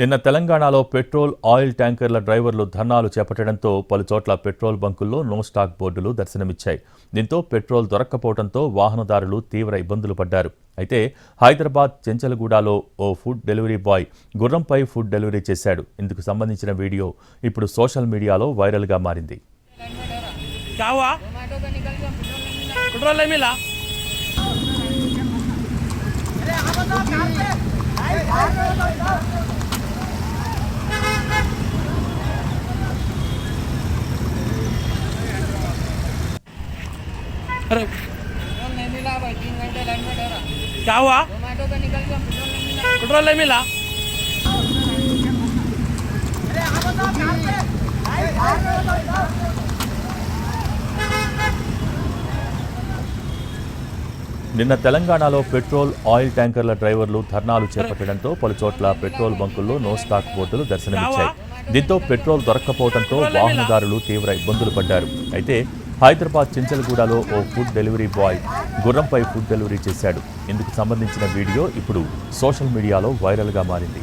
నిన్న తెలంగాణలో petrol oil ట్యాంకర్ల డ్రైవర్లు ధర్నాలు చేపట్టడంతో పలు చోట్ల పెట్రోల్ బంకుల్లో నో స్టాక్ బోర్డులు దర్శనమిచ్చాయి. దీంతో పెట్రోల్ దొరక్కపోవడంతో వాహనదారులు తీవ్ర ఇబ్బందులు పడ్డారు. అయితే హైదరాబాద్ చెంచలగూడలో ఓ ఫుడ్ డెలివరీ బాయ్ గుర్రంపై ఫుడ్ డెలివరీ చేశాడు. ఇందుకు సంబంధించిన వీడియో ఇప్పుడు సోషల్ మీడియాలో వైరల్గా మారింది. अरे पेट्रोल नहीं मिला भाई तीन घंटे लाइन में ठहरा क्या हुआ जोमेटो पे निकल गया पेट्रोल नहीं मिला पेट्रोल नहीं मिला నిన్న తెలంగాణలో పెట్రోల్ ఆయిల్ ట్యాంకర్ల డ్రైవర్లు ధర్నాలు చేపట్టడంతో పలు చోట్ల పెట్రోల్ బంకుల్లో నో స్టాక్ బోర్డులు దర్శనమిచ్చాయి దీంతో పెట్రోల్ దొరక్కపోవడంతో వాహనదారులు తీవ్ర ఇబ్బందులు పడ్డారు అయితే హైదరాబాద్ చెంచలగూడలో ఓ ఫుడ్ డెలివరీ బాయ్ గుర్రంపై ఫుడ్ డెలివరీ చేశాడు. ఇందుకు సంబంధించిన వీడియో ఇప్పుడు సోషల్ మీడియాలో వైరల్గా మారింది.